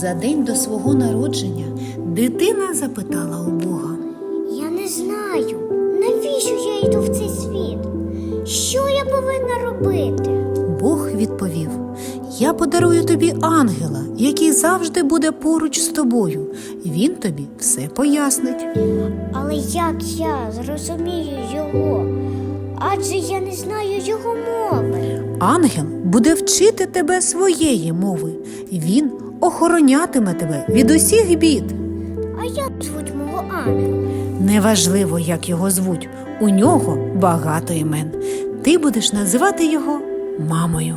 За день до свого народження дитина запитала у Бога. Я не знаю, навіщо я йду в цей світ. Що я повинна робити? Бог відповів: Я подарую тобі ангела, який завжди буде поруч з тобою. Він тобі все пояснить. Але як я зрозумію його? Адже я не знаю його мови. Ангел буде вчити тебе своєї мови. Він охоронятиме тебе від усіх бід. А як звуть мого ангела? Неважливо, як його звуть, у нього багато імен. Ти будеш називати його мамою.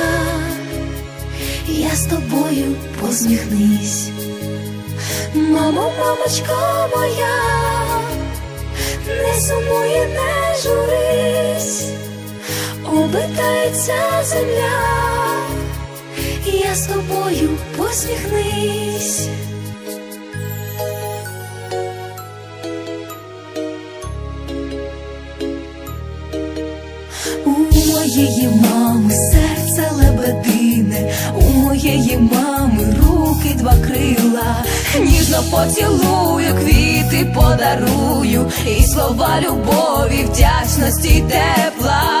я з тобою посміхнись. Мамо, мамочко моя, не сумуй, не журись, обертається земля, я з тобою посміхнись. У моєї мами серце лебедине, моєї мами руки два крила, ніжно поцілую, квіти подарую, і слова любові, вдячності тепла.